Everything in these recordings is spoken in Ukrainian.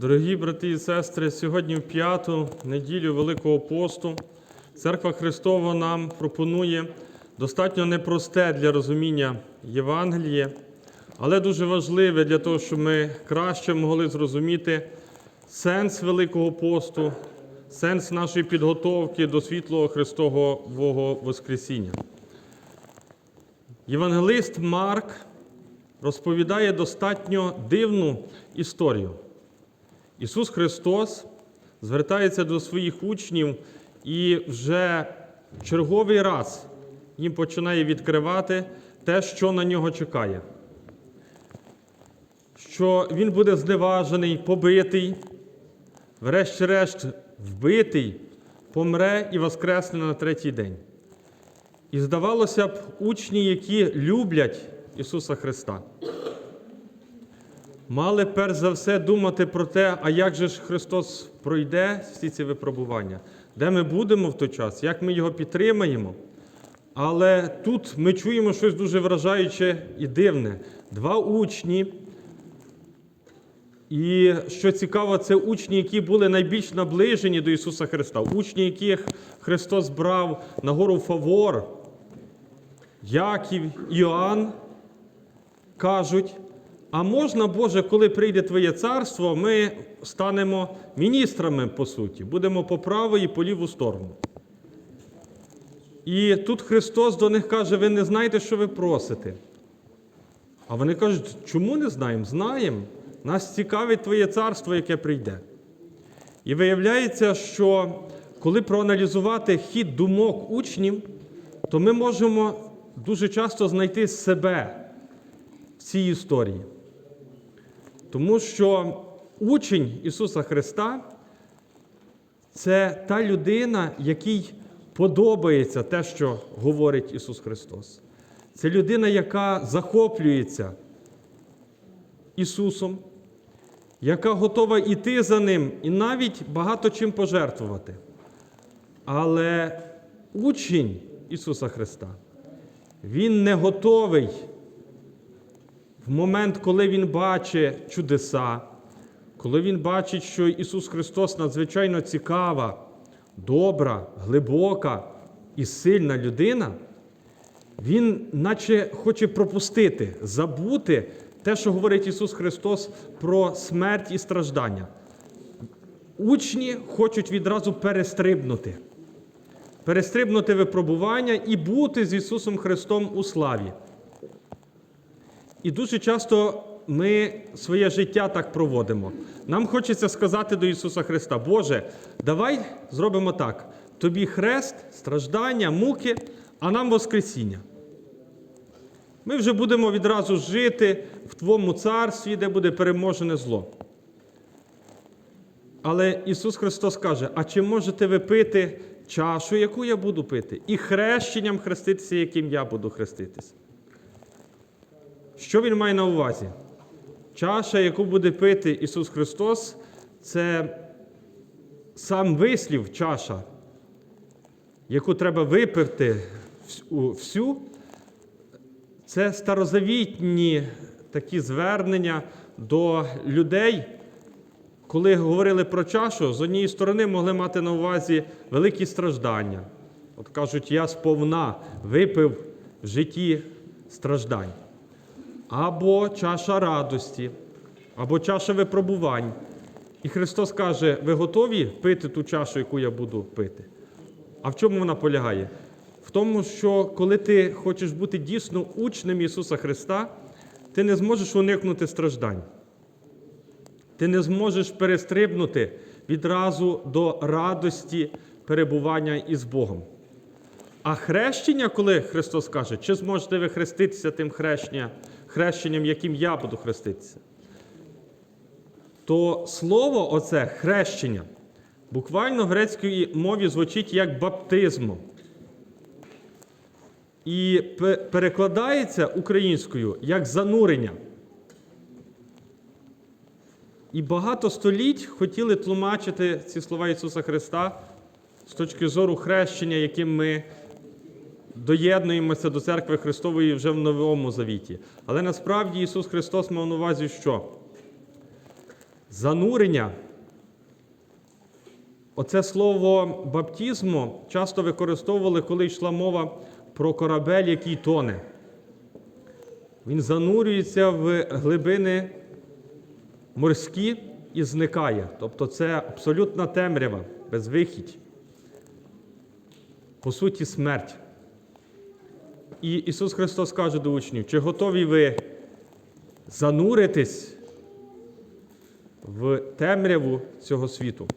Дорогі брати і сестри, сьогодні в п'яту неділю Великого посту Церква Христова нам пропонує достатньо непросте для розуміння Євангеліє, але дуже важливе для того, щоб ми краще могли зрозуміти сенс Великого посту, сенс нашої підготовки до світлого Христового Воскресіння. Євангелист Марк розповідає достатньо дивну історію. Ісус Христос звертається до своїх учнів і вже черговий раз їм починає відкривати те, що на нього чекає. Що Він буде зневажений, побитий, врешті-решт вбитий, помре і воскресне на третій день. І здавалося б, учні, які люблять Ісуса Христа, мали перш за все думати про те, а як же ж Христос пройде всі ці випробування, де ми будемо в той час, як ми його підтримаємо. Але тут ми чуємо щось дуже вражаюче і дивне. Два учні. І що цікаво, це учні, які були найбільш наближені до Ісуса Христа, учні, яких Христос брав на гору Фавор, Яків, Іоанн, кажуть, а можна, Боже, коли прийде Твоє царство, ми станемо міністрами, по суті, будемо по праву і по ліву сторону. І тут Христос до них каже, ви не знаєте, що ви просите. А вони кажуть, чому не знаємо? Знаємо. Нас цікавить Твоє царство, яке прийде. І виявляється, що коли проаналізувати хід думок учнів, то ми можемо дуже часто знайти себе в цій історії. Тому що учень Ісуса Христа це та людина, якій подобається те, що говорить Ісус Христос. Це людина, яка захоплюється Ісусом, яка готова йти за Ним і навіть багато чим пожертвувати. Але учень Ісуса Христа, Він не готовий в момент, коли Він бачить чудеса, коли Він бачить, що Ісус Христос надзвичайно цікава, добра, глибока і сильна людина, Він наче хоче пропустити, забути те, що говорить Ісус Христос про смерть і страждання. Учні хочуть відразу перестрибнути, перестрибнути випробування і бути з Ісусом Христом у славі. І дуже часто ми своє життя так проводимо. Нам хочеться сказати до Ісуса Христа, Боже, давай зробимо так: тобі хрест, страждання, муки, а нам Воскресіння. Ми вже будемо відразу жити в Твоєму царстві, де буде переможене зло. Але Ісус Христос каже: а чи можете ви пити чашу, яку я буду пити, і хрещенням хреститися, яким я буду хреститися? Що Він має на увазі? Чаша, яку буде пити Ісус Христос, це сам вислів чаша, яку треба випити всю. Це старозавітні такі звернення до людей, коли говорили про чашу, з однієї сторони могли мати на увазі великі страждання. От кажуть, я сповна випив в житті страждань. Або чаша радості, або чаша випробувань. І Христос каже: ви готові пити ту чашу, яку я буду пити? А в чому вона полягає? В тому, що коли ти хочеш бути дійсно учнем Ісуса Христа, ти не зможеш уникнути страждань. Ти не зможеш перестрибнути відразу до радості перебування із Богом. А хрещення, коли Христос каже, чи зможете ви хреститися тим хрещення, хрещенням, яким я буду хреститися, то слово оце хрещення буквально в грецькій мові звучить як баптизмо. І перекладається українською як занурення. І багато століть хотіли тлумачити ці слова Ісуса Христа з точки зору хрещення, яким ми доєднуємося до церкви Христової вже в Новому Завіті. Але насправді Ісус Христос мав на увазі що? занурення. Оце слово баптізму часто використовували, коли йшла мова про корабель, який тоне. Він занурюється в глибини морські і зникає. Тобто це абсолютна темрява, безвихідь. По суті, смерть. І Ісус Христос каже до учнів, чи готові ви зануритись в темряву цього світу,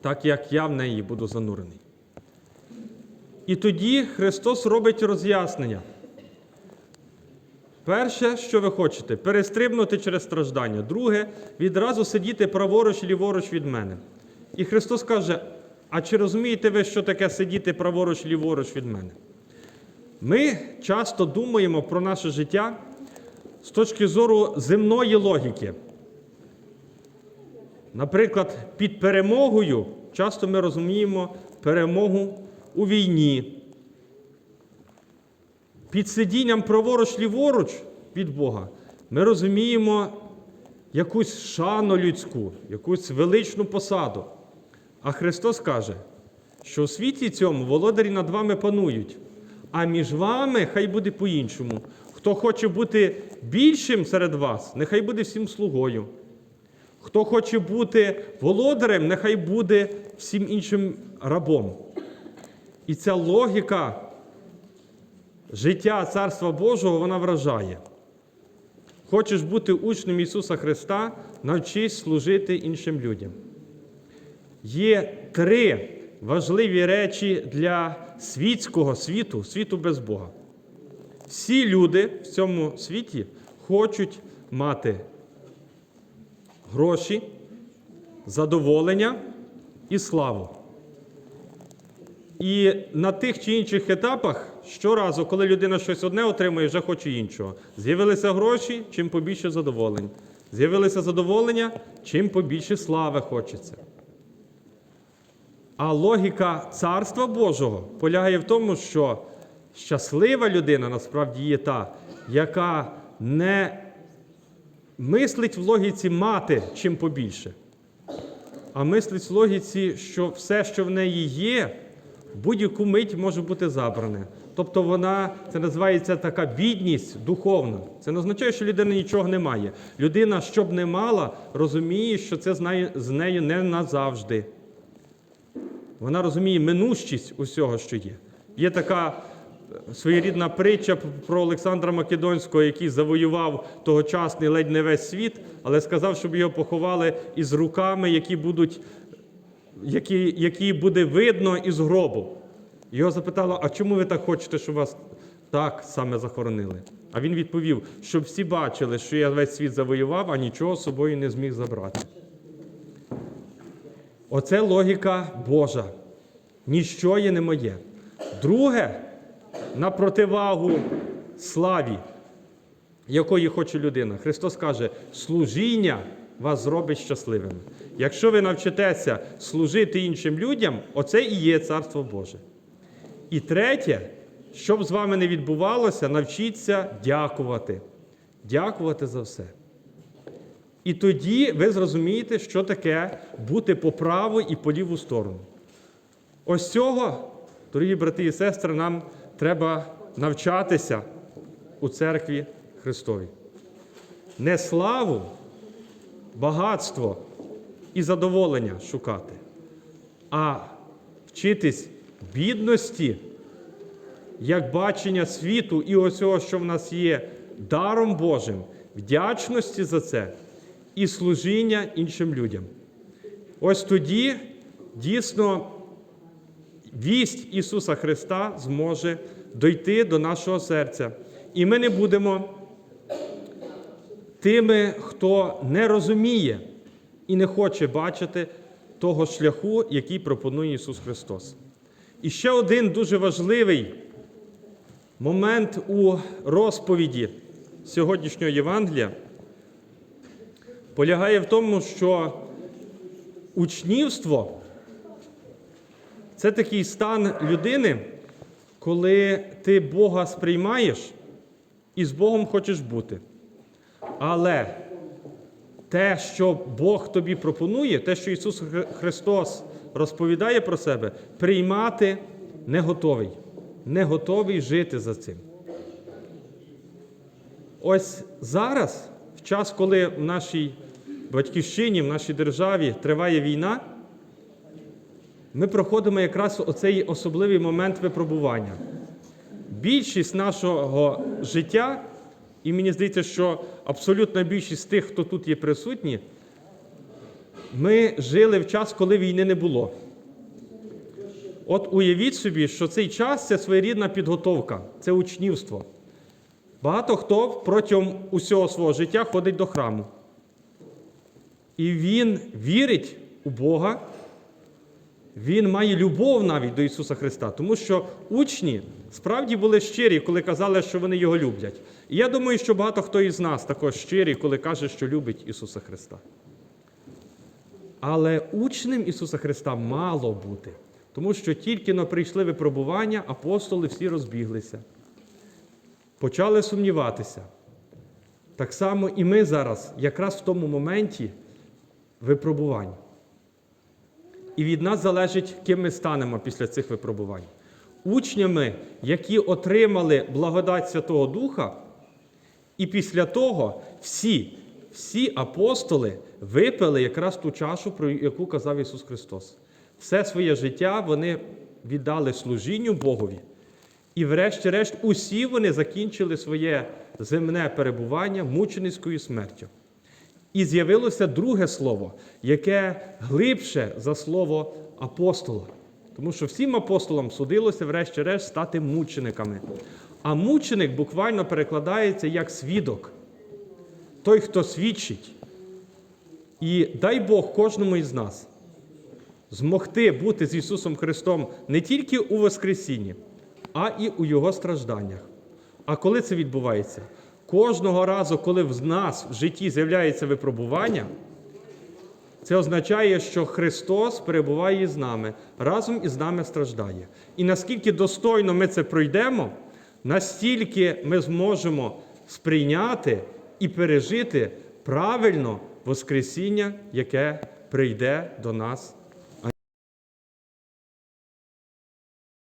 так як я в неї буду занурений. І тоді Христос робить роз'яснення. Перше, що ви хочете, перестрибнути через страждання. Друге, відразу сидіти праворуч ліворуч від мене. І Христос каже: а чи розумієте ви, що таке сидіти праворуч ліворуч від мене? Ми часто думаємо про наше життя з точки зору земної логіки. Наприклад, під перемогою часто ми розуміємо перемогу у війні. Під сидінням праворуч ліворуч від Бога ми розуміємо якусь шану людську, якусь величну посаду. А Христос каже, що у світі цьому володарі над вами панують, а між вами хай буде по-іншому. Хто хоче бути більшим серед вас, нехай буде всім слугою. Хто хоче бути володарем, нехай буде всім іншим рабом. І ця логіка життя Царства Божого вона вражає. Хочеш бути учнем Ісуса Христа, навчись служити іншим людям. Є три важливі речі для світського світу, світу без Бога. Всі люди в цьому світі хочуть мати гроші, задоволення і славу. І на тих чи інших етапах щоразу, коли людина щось одне отримує, вже хоче іншого. З'явилися гроші, чим побільше задоволень. З'явилися задоволення, чим побільше слави хочеться. А логіка Царства Божого полягає в тому, що щаслива людина насправді є та, яка не мислить в логіці мати чим побільше, а мислить в логіці, що все, що в неї є, будь-яку мить може бути забране. Тобто вона, це називається така бідність духовна. Це не означає, що людина нічого не має. Людина, щоб не мала, розуміє, що це з нею не назавжди. Вона розуміє минущість усього, що є. Є така е, своєрідна притча про Олександра Македонського, який завоював тогочасний ледь не весь світ, але сказав, щоб його поховали із руками, які будуть, які, які буде видно із гробу. Його запитали, а чому ви так хочете, щоб вас так саме захоронили? А він відповів, щоб всі бачили, що я весь світ завоював, а нічого з собою не зміг забрати. Оце логіка Божа. Ніщо є не моє. Друге, на противагу славі, якої хоче людина. Христос каже, служіння вас зробить щасливими. Якщо ви навчитеся служити іншим людям, оце і є Царство Боже. І третє, щоб з вами не відбувалося, навчіться дякувати. Дякувати за все. І тоді ви зрозумієте, що таке бути по праву і по ліву сторону. Ось цього, дорогі брати і сестри, нам треба навчатися у церкві Христовій. Не славу, багатство і задоволення шукати, а вчитись бідності, як бачення світу і усього, що в нас є, даром Божим, вдячності за це і служіння іншим людям. Ось тоді дійсно вість Ісуса Христа зможе дойти до нашого серця. І ми не будемо тими, хто не розуміє і не хоче бачити того шляху, який пропонує Ісус Христос. І ще один дуже важливий момент у розповіді сьогоднішнього Євангелія полягає в тому, що учнівство це такий стан людини, коли ти Бога сприймаєш і з Богом хочеш бути. Але те, що Бог тобі пропонує, те, що Ісус Христос розповідає про себе, приймати не готовий. Не готовий жити за цим. Ось зараз, в час, коли в нашій батьківщині, в нашій державі триває війна, ми проходимо якраз оцей особливий момент випробування. Більшість нашого життя, і мені здається, що абсолютна більшість тих, хто тут є присутні, ми жили в час, коли війни не було. От уявіть собі, що цей час це своєрідна підготовка, це учнівство. Багато хто протягом усього свого життя ходить до храму. І він вірить у Бога, він має любов навіть до Ісуса Христа, тому що учні справді були щирі, коли казали, що вони його люблять. І я думаю, що багато хто із нас також щирий, коли каже, що любить Ісуса Христа. Але учнем Ісуса Христа мало бути, тому що тільки но прийшли випробування, апостоли всі розбіглися, почали сумніватися. Так само і ми зараз, якраз в тому моменті випробувань. І від нас залежить, ким ми станемо після цих випробувань. Учнями, які отримали благодать Святого Духа, і після того всі, всі апостоли випили якраз ту чашу, про яку казав Ісус Христос. Все своє життя вони віддали служінню Богові. І, врешті-решт, усі вони закінчили своє земне перебування мученицькою смертю. І з'явилося друге слово, яке глибше за слово апостола. Тому що всім апостолам судилося, врешті-решт, стати мучениками. А мученик буквально перекладається як свідок, той, хто свідчить. І дай Бог кожному із нас змогти бути з Ісусом Христом не тільки у Воскресінні, а і у Його стражданнях. А коли це відбувається? Кожного разу, коли в нас в житті з'являється випробування, це означає, що Христос перебуває з нами, разом із нами страждає. І наскільки достойно ми це пройдемо, настільки ми зможемо сприйняти і пережити правильно Воскресіння, яке прийде до нас